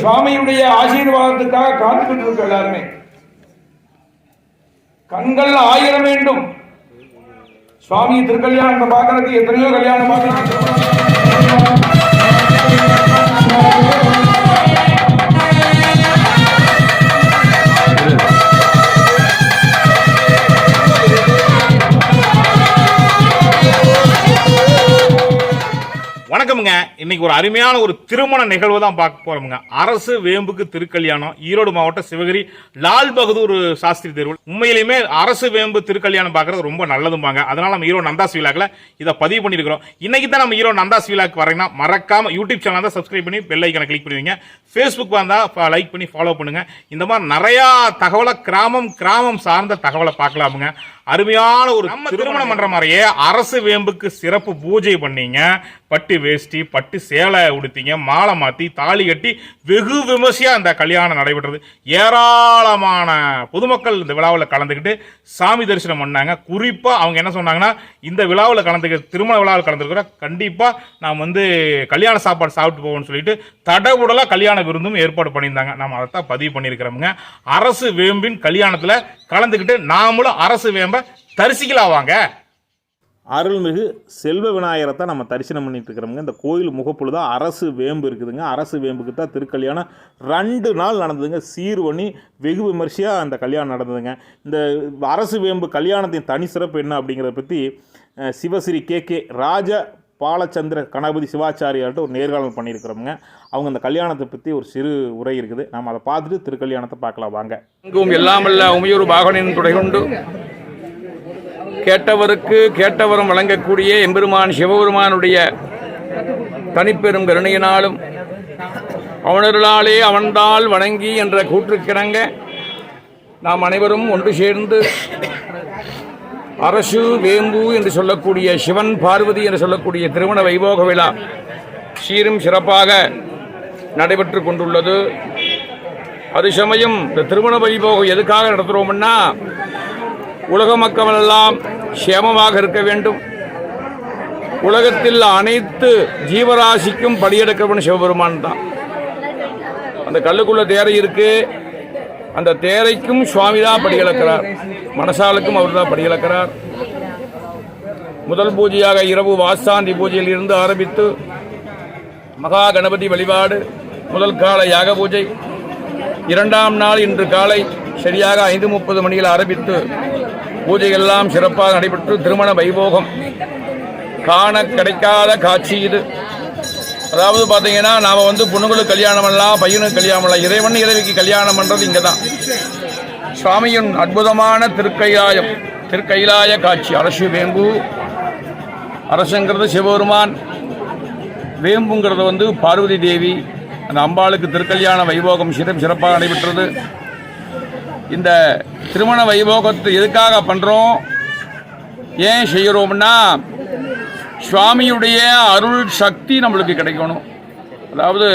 சுவாமியுடைய ஆசீர்வாதத்துக்காக காத்துக்கிட்டு இருக்க எல்லாருமே. கண்கள் ஆயிரம் வேண்டும். சுவாமி திருக்கல்யாணம் பார்க்கறதுக்கு எத்தனையோ கல்யாணம் பார்க்கணும் வணக்கமுங்க. இன்னைக்கு ஒரு அருமையான ஒரு திருமண நிகழ்வு தான் பார்க்க போறோமுங்க. அரசு வேம்புக்கு திருக்கல்யாணம் ஈரோடு மாவட்டம் சிவகிரி லால் பகதூர் சாஸ்திரி தெருவில். உண்மையிலுமே அரசு வேம்பு திருக்கல்யாணம் பார்க்கறது ரொம்ப நல்லதும்பாங்க. அதனால நம்ம ஈரோடு நந்தாஸ் விழாக்கில் இதை பதிவு பண்ணியிருக்கிறோம். இன்னைக்கு தான் நம்ம ஈரோடு நந்தாஸ் விழாக்கு வரீங்கன்னா மறக்காம யூடியூப் சேனல் தான் சப்ஸ்கிரைப் பண்ணி பெல் ஐக்கனை கிளிக் பண்ணுவீங்க ஃபேஸ்புக் வந்தா லைக் பண்ணி ஃபாலோ பண்ணுங்க. இந்த மாதிரி நிறையா தகவலை கிராமம் கிராமம் சார்ந்த தகவலை பார்க்கலாமுங்க. அருமையான ஒரு நம்ம திருமணம் பண்ற மாதிரியே அரசு வேம்புக்கு சிறப்பு பூஜை பண்ணீங்க. பட்டு வேஷ்டி பட்டு சேலை உடுத்திங்க மாலை மாற்றி தாலி கட்டி வெகு விமர்சையாக அந்த கல்யாணம் நடைபெற்றது. ஏராளமான பொதுமக்கள் இந்த விழாவில் கலந்துக்கிட்டு சாமி தரிசனம் பண்ணாங்க. குறிப்பாக அவங்க என்ன சொன்னாங்கன்னா இந்த விழாவில் கலந்துக்க திருமண விழாவில் கலந்துக்கிற கண்டிப்பாக நாம் வந்து கல்யாண சாப்பாடு சாப்பிட்டு போவோம்னு சொல்லிட்டு தடவுடலாக கல்யாண விருந்தும் ஏற்பாடு பண்ணியிருந்தாங்க. நாம் அதைத்தான் பதிவு பண்ணியிருக்கிறோமுங்க. அரசு வேம்பின் கல்யாணத்தில் கலந்துக்கிட்டு நாமளும் அரசு வேம்பை தரிசிக்கலாம் வாங்க அருள்மிகு செல்வ விநாயகரை தான் நம்ம தரிசனம் பண்ணிட்டு இருக்கிறோமுங்க இந்த கோயில் முகப்புல தான் அரசு வேம்பு இருக்குதுங்க. அரசு வேம்புக்கு தான் திருக்கல்யாணம் ரெண்டு நாள் நடந்ததுங்க. சீர் பண்ணி வெகு விமர்சையாக அந்த கல்யாணம் நடந்ததுங்க. இந்த அரசு வேம்பு கல்யாணத்தின் தனி சிறப்பு என்ன அப்படிங்கிறத பற்றி சிவஸ்ரீ கே. கே. ராஜ பாலச்சந்திர கணபதி சிவாச்சாரியார்கிட்ட ஒரு நேர்காணல் பண்ணியிருக்கிறோமுங்க. அவங்க அந்த கல்யாணத்தை பற்றி ஒரு சிறு உரை இருக்குது. நம்ம அதை பார்த்துட்டு திருக்கல்யாணத்தை பார்க்கலாம். வாங்க. எங்கும் எல்லாமல்ல உமையூர் பாகனின் துணை கொண்டு கேட்டவருக்கு கேட்டவரும் வழங்கக்கூடிய எம்பெருமான் சிவபெருமானுடைய தனிப்பெரும் கருணையினாலும் அவனருளாலே அவன்தால் வணங்கி என்ற கூற்றுக்கிணங்க நாம் அனைவரும் ஒன்று சேர்ந்து அரசு வேம்பு என்று சொல்லக்கூடிய சிவன் பார்வதி என்று சொல்லக்கூடிய திருமண வைபோக விழா சீரும் சிறப்பாக நடைபெற்று கொண்டுள்ளது. அது சமயம் இந்த திருமண வைபோகம் எதுக்காக நடத்துகிறோம்னா உலக மக்கள் எல்லாம் சேமமாக இருக்க வேண்டும். உலகத்தில் அனைத்து ஜீவராசிக்கும் படியெடுக்கிறவன் சிவபெருமான் தான். அந்த கல்லுக்குள்ள தேரை இருக்கு. அந்த தேரைக்கும் சுவாமி தான் படியளக்கிறார் மனசாலுக்கும் அவர் தான் படியளக்கிறார் முதல் பூஜையாக இரவு வாசாந்தி பூஜையில் இருந்து ஆரம்பித்து மகா கணபதி வழிபாடு முதல் கால யாக பூஜை இரண்டாம் நாள் இன்று காலை சரியாக ஐந்து முப்பது மணியில் ஆரம்பித்து பூஜையெல்லாம் சிறப்பாக நடைபெற்று திருமண வைபோகம் காண கிடைக்காத காட்சி இது. அதாவது பார்த்தீங்கன்னா நாம் வந்து பொண்ணுங்களுக்கு கல்யாணம் எல்லாம் பையனுக்கு கல்யாணம் எல்லாம் இறைவன் இறைவிக்கு கல்யாணம் பண்ணுறது இங்கே தான் சுவாமியின் அற்புதமான திருக்கைலாயம் திருக்கைலாய காட்சி. அரசு வேம்பு அரசுங்கிறது சிவபெருமான். வேம்புங்கிறது வந்து பார்வதி தேவி அந்த அம்பாளுக்கு திருக்கல்யாண வைபோகம் சிறம் சிறப்பாக நடைபெற்றது. இந்த திருமண வைபோகத்தை எதுக்காக பண்ணுறோம் ஏன் செய்கிறோம்னா சுவாமியுடைய அருள் சக்தி நம்மளுக்கு கிடைக்கணும். அதாவது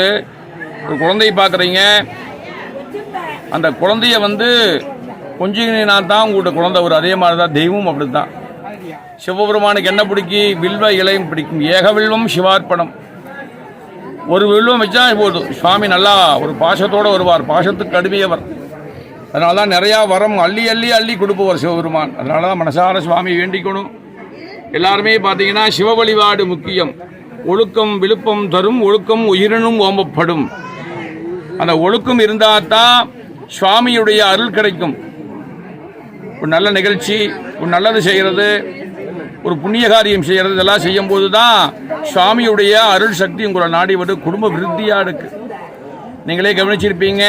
ஒரு குழந்தை பார்க்குறீங்க. அந்த குழந்தைய வந்து கொஞ்சினா தான் உங்கள்கிட்ட குழந்தை ஒரு அதே மாதிரி தான் தெய்வம் அப்படி தான் சிவபெருமானுக்கு என்ன பிடிக்கி? வில்வ இலையும் பிடிக்கும். ஏக வில்வம் சிவார்ப்பணம். ஒரு வில்வம் வச்சா போதும். சுவாமி நல்லா ஒரு பாசத்தோடு வருவார். பாசத்துக்கு கடுமையவர் அதனால தான் நிறையா வரம் அள்ளி அள்ளி அள்ளி கொடுப்பவர் சிவபெருமான். அதனால தான் மனசார சுவாமி வேண்டிக்கணும். எல்லாருமே பார்த்தீங்கன்னா சிவ வழிபாடு முக்கியம். ஒழுக்கம் விழுப்பம் தரும் ஒழுக்கம் உயிரினும் ஓம்பப்படும். அந்த ஒழுக்கம் இருந்தால் தான் சுவாமியுடைய அருள் கிடைக்கும். ஒரு நல்ல நிகழ்ச்சி ஒரு நல்லது செய்கிறது ஒரு புண்ணிய காரியம் செய்கிறது இதெல்லாம் செய்யும்போது தான் சுவாமியுடைய அருள் சக்தி உங்களை நாடி வந்து குடும்ப விருத்தியாக இருக்குது நீங்களே கவனிச்சிருப்பீங்க.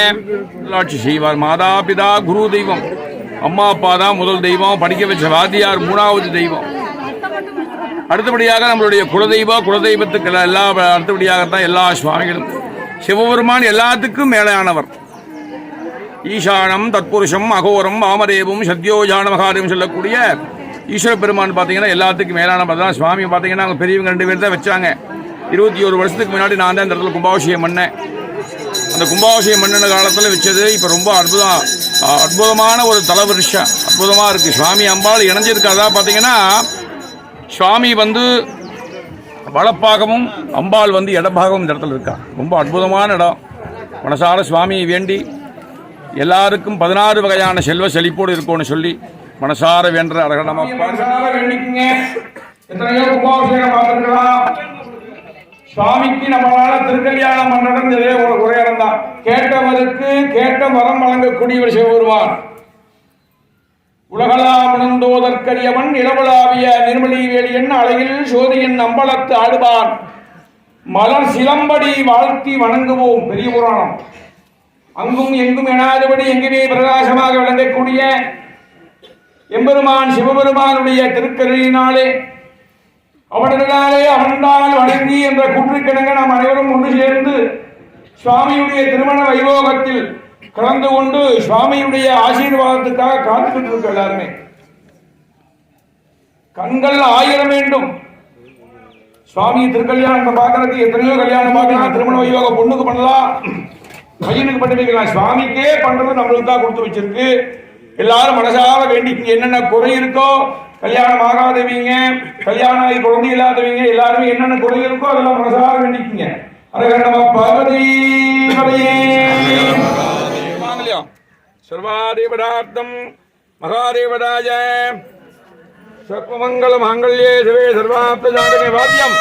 நல்லாட்சி செய்வார். மாதா பிதா குரு தெய்வம். அம்மா அப்பா தான் முதல் தெய்வம். படிக்க வச்ச வாத்தியார் மூணாவது தெய்வம். அடுத்தபடியாக நம்மளுடைய குலதெய்வம் குலதெய்வத்துக்கு எல்லா- அடுத்தபடியாகத்தான் எல்லா சுவாமிகளும். சிவபெருமான் எல்லாத்துக்கும் மேலானவர். ஈசானம் தற்புருஷம் அகோரம் வாமதேவம் சத்யோஜான மகாதேவம் சொல்லக்கூடிய ஈஸ்வர பெருமான் பார்த்தீங்கன்னா எல்லாத்துக்கும் மேலானவர் தான். சுவாமி பார்த்தீங்கன்னா அவங்க பெரியவங்க ரெண்டு பேர் தான் வச்சாங்க. இருபத்தி ஒரு வருஷத்துக்கு முன்னாடி நான் தான் இந்த இடத்துல கும்பாபிஷேகம் பண்ணேன். அந்த கும்பாபிஷேகம் பண்ணின காலத்தில் வச்சது. இப்போ ரொம்ப அற்புதம். அற்புதமான ஒரு தலவருஷம் அற்புதமாக இருக்குது சுவாமி அம்பாள் இணைஞ்சிருக்கு. அதான் பார்த்தீங்கன்னா சுவாமி வந்து வளப்பாகமும் அம்பாள் வந்து இடப்பாகமும் இந்த இடத்துல இருக்கா. ரொம்ப அற்புதமான இடம். மனசார சுவாமியை வேண்டி எல்லாருக்கும் பதினாறு வகையான செல்வ செழிப்போடு இருக்கும்னு சொல்லி மனசார வேண்ட அரகணமாக எத்தனையோ கும்பாபிஷேகம் பார்த்துருக்கலாம். சுவாமிக்கு நம்மளால திருக்கல்யாணம் பண்றதுங்கிறதே ஒரு குறையிடம் தான் கேட்டவருக்கு கேட்ட வரம் வழங்கக்கூடியவர் சிவபெருமான். உலகலாம் உணர்ந்தோதற்கரியவன் இளவலாவிய நிர்மலி வேலியன் அழகில் சோதியின் அம்பலத்து ஆடுவான். மலர் சிலம்படி வாழ்த்தி வணங்குவோம் பெரிய புராணம். அங்கும் எங்கும் எனாதபடி எங்குமே பிரகாசமாக விளங்கக்கூடிய எம்பெருமான் சிவபெருமானுடைய திருக்கருளினாலே அவனினாலே அவன்தான் வணங்கி என்ற கூற்றுக்கிணங்க நாம் அனைவரும் ஒன்று சேர்ந்து சுவாமியுடைய திருமண வைபோகத்தில் கலந்து கொண்டு சுவாமியுடைய ஆசீர்வாதத்துக்காக காத்துக்கிட்டு இருக்க எல்லாருமே. கண்கள் ஆயிரம் வேண்டும். சுவாமி திருக்கல்யாணம் பார்க்கறதுக்கு எத்தனையோ கல்யாணம் பார்க்கலாம் திருமண வைபோக பொண்ணுக்கு பண்ணலாம். பையனுக்கு பண்ணி வைக்கலாம் சுவாமிக்கே பண்றது நம்மளுக்கு தான் கொடுத்து வச்சிருக்கு. எல்லாரும் மனசார வேண்டிக்கு என்னென்ன குறை இருக்கோ கல்யாணம் ஆகாதவங்க கல்யாணம் ஆகி குழந்தை இல்லாதவங்க எல்லாருமே என்னென்ன குறை இருக்கோ அதெல்லாம் மனசார வேண்டிக்குங்க. அரகர நம பார்வதி சர்வாதேவதார்த்தம் மகாதேவதாய சர்வமங்கல மாங்கல்யே சிவே சர்வாப்த ஜாதகே வாத்தியம்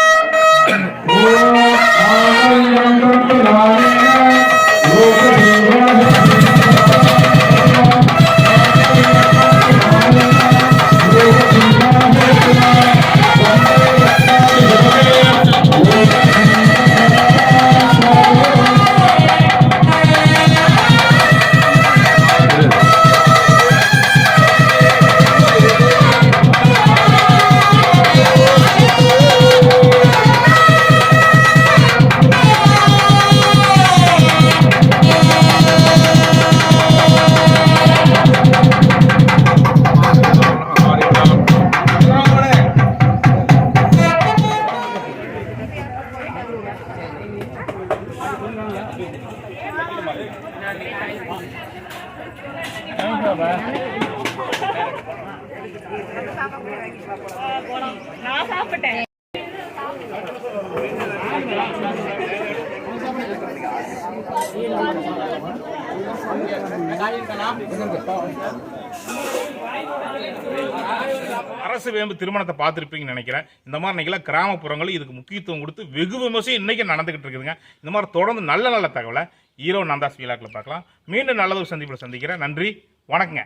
நான் சாப்பிட்டேன் அரசு வேம்பு திருமணத்தை பார்த்துருப்பீங்கன்னு நினைக்கிறேன். இந்த மாதிரி இன்னைக்கெல்லாம் கிராமப்புறங்கள் இதுக்கு முக்கியத்துவம் கொடுத்து வெகு விமர்சையும் இன்னைக்கு நடந்துகிட்டு இருக்குதுங்க. இந்த மாதிரி தொடர்ந்து நல்ல நல்ல தகவலை ஈரோ நந்தாஸ் வீலாக்கில் பார்க்கலாம். மீண்டும் நல்லதொரு சந்திப்பில் சந்திக்கிறேன். நன்றி. வணக்கங்க.